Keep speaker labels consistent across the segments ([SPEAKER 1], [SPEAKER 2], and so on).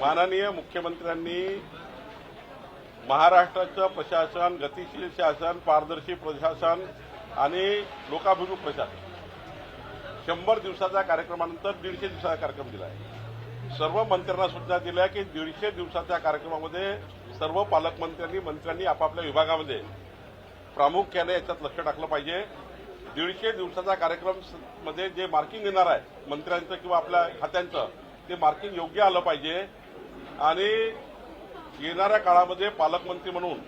[SPEAKER 1] माननीय मुख्यमंत्र्यांनी महाराष्ट्राचं प्रशासन गतिशील शासन पारदर्शी प्रशासन आणि लोकाभिमुख प्रशासन शंभर दिवसाच्या कार्यक्रमानंतर दीडशे दिवसाचा कार्यक्रम दिला आहे. सर्व मंत्र्यांना सूचना दिल्या की दीडशे दिवसाच्या कार्यक्रमामध्ये सर्व पालकमंत्र्यांनी मंत्र्यांनी आपापल्या विभागामध्ये प्रामुख्याने याच्यात लक्ष टाकलं पाहिजे. दीडशे दिवसाचा कार्यक्रममध्ये जे मार्किंग येणार आहे मंत्र्यांचं किंवा आपल्या खात्यांचं ते मार्किंग योग्य आलं पाहिजे. आणि येणाऱ्या काळामध्ये पालकमंत्री म्हणून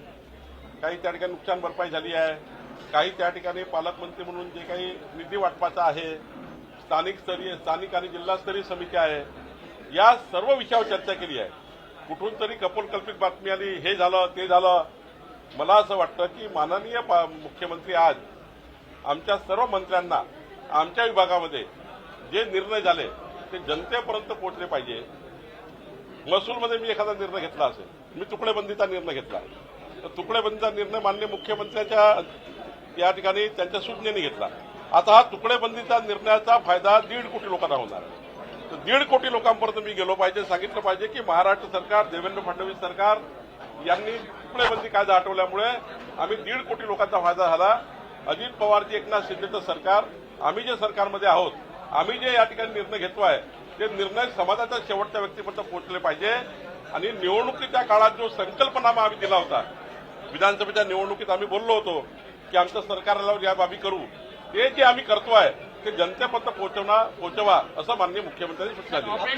[SPEAKER 1] काही त्या ठिकाणी नुकसान भरपाई झाली आहे. काही त्या ठिकाणी पालकमंत्री म्हणून जे काही निधी वाटपाचा आहे स्थानिक स्तरीय स्थानिक आणि जिल्हास्तरीय समिती आहे या सर्व विषयावर चर्चा केली आहे. कुठून तरी कपोलकल्पित बातमी आली हे झालं ते झालं. मला असं वाटतं की माननीय पा- मुख्यमंत्री आज आमच्या सर्व मंत्र्यांना आमच्या विभागामध्ये जे निर्णय झाले ते जनतेपर्यंत पोहोचले पाहिजे. महसूलमध्ये मी एखादा निर्णय घेतला असेल मी तुकडेबंदीचा निर्णय घेतला. तर तुकडेबंदीचा निर्णय माननीय मुख्यमंत्र्यांच्या या ठिकाणी त्यांच्या सूचनेने घेतला. आता हा तुकडेबंदीचा निर्णयाचा फायदा दीड कोटी लोकांना होणार आहे. तर दीड कोटी लोकांपर्यंत मी गेलो पाहिजे सांगितलं पाहिजे की महाराष्ट्र सरकार देवेंद्र फडणवीस सरकार यांनी तुकडेबंदी कायदा हटवल्यामुळे आम्ही दीड कोटी लोकांचा फायदा झाला. अजित पवारजी एकनाथ शिंदेचं सरकार आम्ही जे सरकारमध्ये आहोत आम्ही जे या ठिकाणी निर्णय घेतो आहे ते निर्णय समाजाच्या शेवटच्या व्यक्तीपर्यंत पोहोचले पाहिजे. आणि निवडणुकीच्या काळात जो संकल्पनामा आम्ही दिला होता विधानसभेच्या निवडणुकीत आम्ही बोललो होतो की आमचं सरकार आल्यावर या बाबी करू. ते जे आम्ही करतो आहे ते जनतेपर्यंत पोहोचवणार पोहोचवा असं माननीय मुख्यमंत्र्यांनी सूचना दिली.